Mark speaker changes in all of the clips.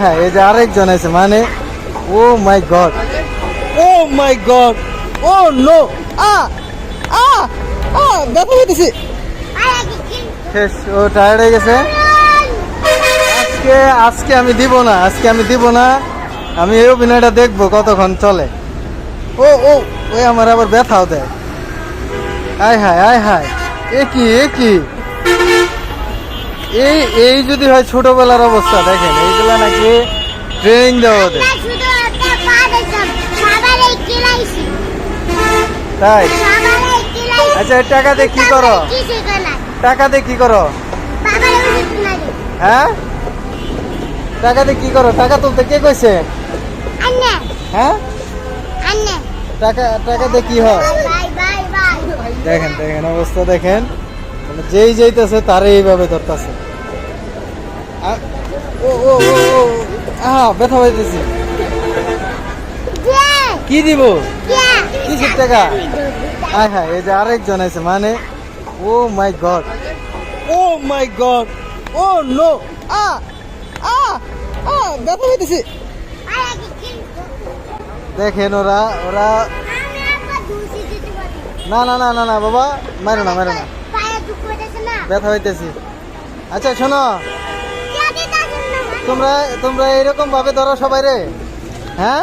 Speaker 1: হ্যাঁ এই যে আরেকজন আছে মানে ও my god, oh my god, oh no, আ আ আ ব্যথা পেতেছি শেষ, ও টায়ার্ড হয়ে গেছে। আজকে আজকে আমি দিব না, আজকে আমি দিব না, আমি এই অভিনয়টা দেখব কতক্ষণ চলে। ও ও, ওই আমার আবার ব্যথাও দেয়। আয় হায় আয় হায়, এ কি এ কি? এই এই যদি হয় ছোটবেলার অবস্থা দেখেন এইগুলা নাকি ট্রেনিং দেওয়া ওদের। তাই? আচ্ছা টাকা দিয়ে কি করো? টাকা দিয়ে কি করো? হ্যাঁ? টাকা দিয়ে কি করো? টাকা তুলতে কে কইছে? হ্যাঁ? টাকা টাকা দিয়ে কি হয়? দেখেন দেখেন অবস্থা দেখেন। মানে যেই যেইতেছে তারই এইভাবে ধরতেছে। ও ও ও আহা ব্যথা পাইতেছি। কি দিব? কিসের টাকা? হ্যাঁ হ্যাঁ এই যে আরেকজন আছে মানে ও my god. Oh my god oh no আ আ আ ব্যথা পাইতেছি। দেখেন ওরা ওরা না না না না না বাবা মারো না মারো না। ব্যথা হইতেছি আচ্ছা শোনো। তোমরা তোমরা এরকম ভাবে ধরো সবাই রে। হ্যাঁ?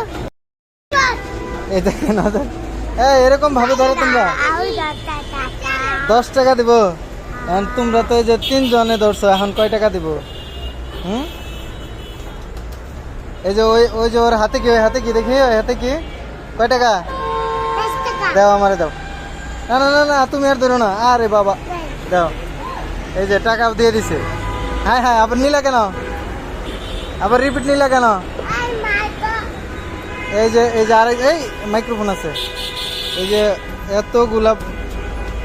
Speaker 1: এই ওদের এই, এরকম ভাবে ধরো তোমরা। দশ টাকা দিব। এখন তোমরা তো এই যে তিনজনে ধরছো, এখন কয় টাকা দিব? হুম? এই যে ওই ওই যে ওর হাতে কি, ওই হাতে কি? দেখি, ওই হাতে কি? কয় টাকা? দাও আমারে, দাও। না না না না, তুমি আর ধরো না। আরে বাবা, দাও। এই যে টাকা দিয়ে দিছে। হ্যাঁ হ্যাঁ আবার নিলা কেন? আবার রিপিট নিলা কেন? এই যে এই যে আরেক এই মাইক্রোফোন আছে। এই যে এত গোলাপ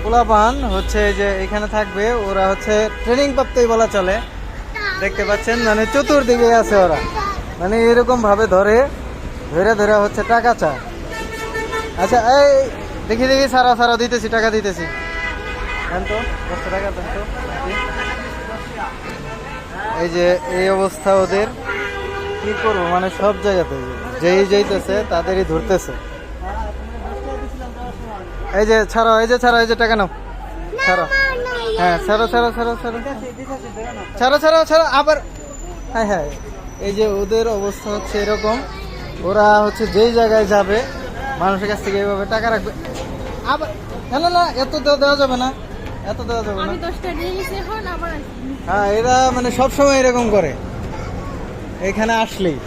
Speaker 1: গোলাপান হচ্ছে এই যে এখানে থাকবে ওরা হচ্ছে ট্রেনিং প্রাপ্তই বলা চলে। দেখতে পাচ্ছেন মানে চতুর্দিকে আছে ওরা। মানে এরকম ভাবে ধরে ধরে ধরে হচ্ছে টাকা চায়। আচ্ছা এই দেখি দেখি সারা সারা দিতেছি টাকা দিতেছি। তো দশটা টাকা তো এই যে এই অবস্থা ওদের। কি করব? মানে সব জায়গাতে। যেই যেইতেছে তাদেরই ধরতেছে। এই যে ছাড়ো এই যে ছাড়ো এই যে টাকা নাও। ছাড়ো। হ্যাঁ ছাড়ো ছাড়ো ছাড়ো ছাড়ো। ছাড়ো ছাড়ো ছাড়ো আবার। হ্যাঁ হ্যাঁ। এই যে ওদের অবস্থা হচ্ছে এরকম। ওরা হচ্ছে যেই জায়গায় যাবে মানুষের কাছ থেকে এইভাবে টাকা রাখবে। আবার না না না এত দেওয়া দেওয়া যাবে না। এত দেওয়া যাবে না। হ্যাঁ এরা মানে সবসময় এরকম করে। এখানে আসলেই।